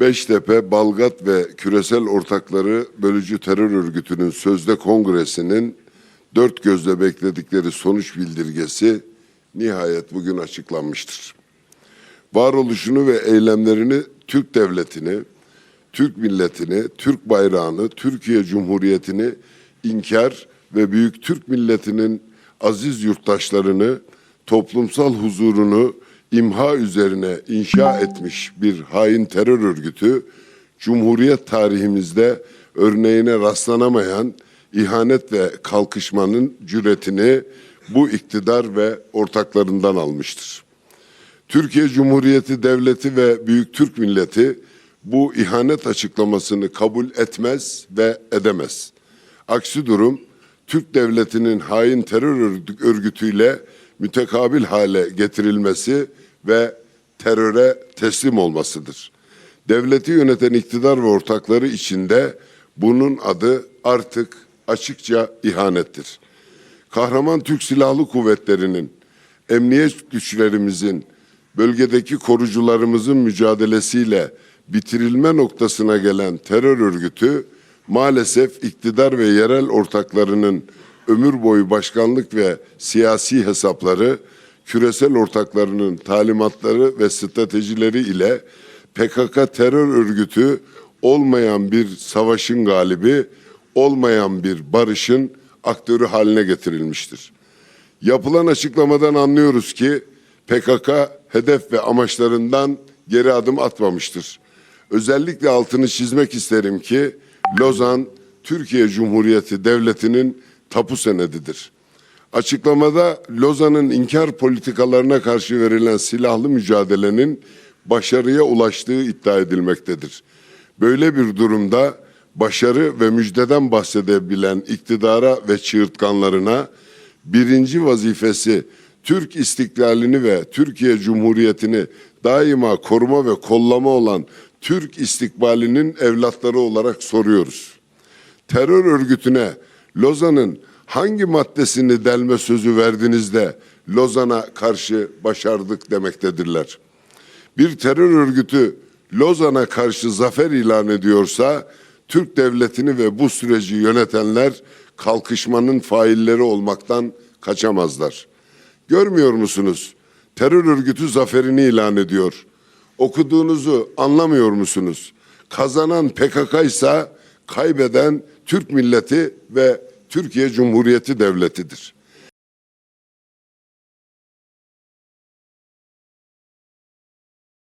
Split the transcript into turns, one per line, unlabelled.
Beştepe, Balgat ve Küresel Ortakları Bölücü Terör Örgütü'nün sözde kongresinin dört gözle bekledikleri sonuç bildirgesi nihayet bugün açıklanmıştır. Varoluşunu ve eylemlerini Türk devletini, Türk milletini, Türk bayrağını, Türkiye Cumhuriyeti'ni inkar ve büyük Türk milletinin aziz yurttaşlarını, toplumsal huzurunu imha üzerine inşa etmiş bir hain terör örgütü, Cumhuriyet tarihimizde örneğine rastlanamayan ihanet ve kalkışmanın cüretini bu iktidar ve ortaklarından almıştır. Türkiye Cumhuriyeti Devleti ve Büyük Türk Milleti bu ihanet açıklamasını kabul etmez ve edemez. Aksi durum Türk Devleti'nin hain terör örgü- örgütüyle mütekabil hale getirilmesi ve teröre teslim olmasıdır. Devleti yöneten iktidar ve ortakları içinde bunun adı artık açıkça ihanettir. Kahraman Türk Silahlı Kuvvetleri'nin, emniyet güçlerimizin, bölgedeki korucularımızın mücadelesiyle bitirilme noktasına gelen terör örgütü maalesef iktidar ve yerel ortaklarının ömür boyu başkanlık ve siyasi hesapları, küresel ortaklarının talimatları ve stratejileri ile PKK terör örgütü olmayan bir savaşın galibi, olmayan bir barışın aktörü haline getirilmiştir. Yapılan açıklamadan anlıyoruz ki PKK hedef ve amaçlarından geri adım atmamıştır. Özellikle altını çizmek isterim ki Lozan Türkiye Cumhuriyeti Devleti'nin tapu senedidir. Açıklamada Lozan'ın inkar politikalarına karşı verilen silahlı mücadelenin başarıya ulaştığı iddia edilmektedir. Böyle bir durumda başarı ve müjdeden bahsedebilen iktidara ve çığırtkanlarına birinci vazifesi Türk istiklalini ve Türkiye Cumhuriyeti'ni daima koruma ve kollama olan Türk istikbalinin evlatları olarak soruyoruz. Terör örgütüne Lozan'ın hangi maddesini delme sözü verdiniz de Lozan'a karşı başardık demektedirler. Bir terör örgütü Lozan'a karşı zafer ilan ediyorsa Türk devletini ve bu süreci yönetenler kalkışmanın failleri olmaktan kaçamazlar. Görmüyor musunuz? Terör örgütü zaferini ilan ediyor. Okuduğunuzu anlamıyor musunuz? Kazanan PKK ise kaybeden Türk milleti ve Türkiye Cumhuriyeti Devleti'dir.